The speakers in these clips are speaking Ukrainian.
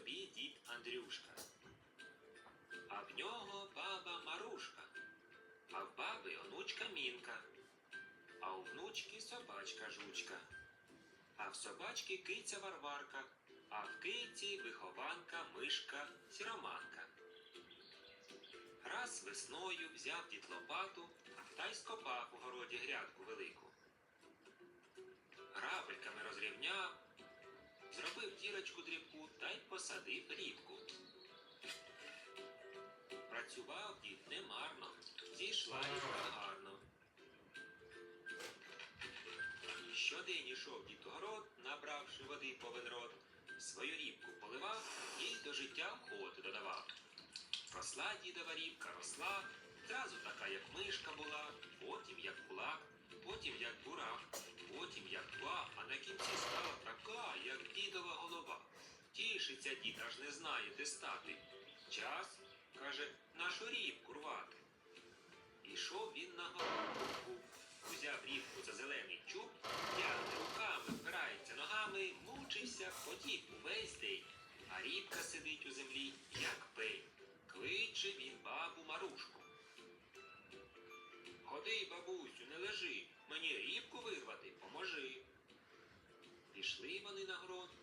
Собі дід Андрюшка, а в нього баба Марушка, а в баби онучка Мінка, а у внучки собачка жучка, а в собачки киця Варварка, а в киці вихованка мишка сіроманка. Раз весною взяв дід лопату та й скопав у городі грядку велику. Дірочку та й посадив рібку. Працював дід немарно, зійшла рібка гарно. Щодень ішов дід город, набравши води повен рот, свою рібку поливав і до життя охоти додавав. Росла дідова рібка, росла, зразу така, як мишка була, потім як кулак, потім як бурак, потім як два, а на кінці стала така, як дідова. Тішиться дід, аж не знає, де стати. Час, каже, нашу рібку рвати. Ішов він на горку, узяв рібку за зелений чуб, тягне руками, впирається ногами, мучився, хотів увесь день. А рібка сидить у землі, як пень. Кличе він бабу Марушку. Ходи, бабусю, не лежи, мені рібку вирвати, поможи. Пішли вони на гуп-гуп.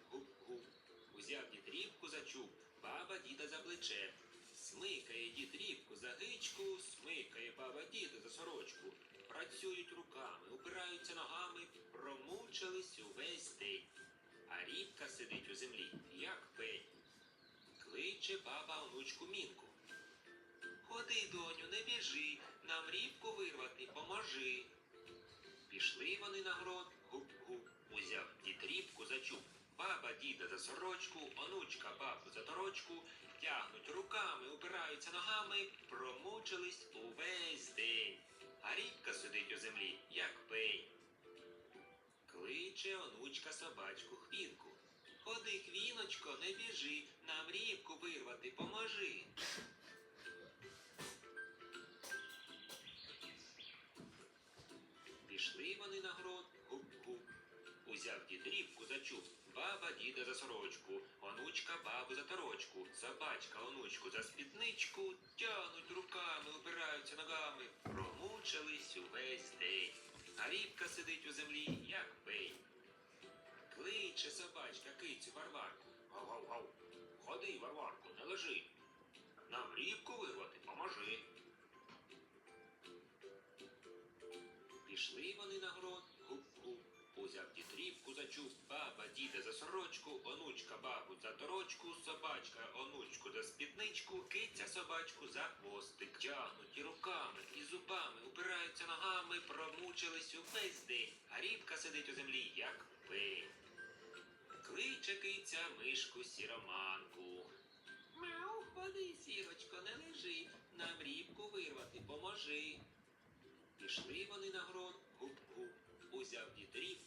Узяв дід за чуб, баба діда за плече. Смикає дід рібку за гичку, смикає баба діда за сорочку. Працюють руками, упираються ногами, промучились увесь день. А рібка сидить у землі, як пень. Кличе баба онучку Мінку. Ходи, доню, не біжи, нам рібку вирвати, поможи. Пішли вони на город, гуп-гуп, узяв дід рібку за чуб. Баба діда за сорочку, онучка бабу за торочку, тягнуть руками, упираються ногами, промучились увесь день. А рібка сидить у землі, як пень. Кличе онучка собачку хвінку. Ходи, хвіночко, не біжи, нам рібку вирвати, поможи. Пішли вони на город, гуп-гуп. Узяв дід рібку за чуб, баба діда за сорочку, онучка бабу за торочку, собачка онучку за спідничку, тягнуть руками, упираються ногами, промучились увесь день. А рібка сидить у землі, як пень. Кличе собачка кицю Варварку. Гав-гав-гав. Ходи, Варварку, не лежи. Нам рібку вирвати, поможи. Пішли вони на город. Рібку за чуб, баба діда за сорочку, онучка бабу за торочку, собачка онучку за спідничку, киця собачку за хвостик. Тягнуті руками і зубами, упираються ногами, промучились увесь день. А рібка сидить у землі, як пень. Кличе киця мишку сіроманку. Мяу, ходи, сірочко, не лежи, нам рібку вирвати, поможи. Пішли вони на гуп-гуп. Узяв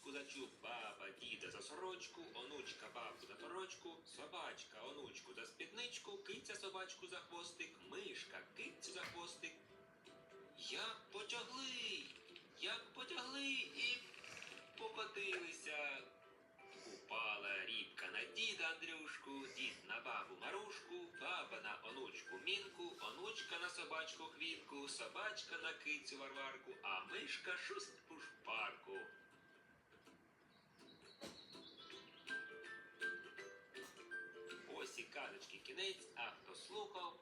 за чуб, баба діда за сорочку, онучка бабу за торочку, собачка онучку за спідничку, киця собачку за хвостик, мишка кицю за хвостик. Як потягли, як потягли і покотилися. Діда Андрюшку, дід на бабу Марушку, баба на онучку Мінку, онучка на собачку Хвінку, собачка на кицю Варварку, а мишка шустку шпарку. Ось і казочки кінець, а хто слухав.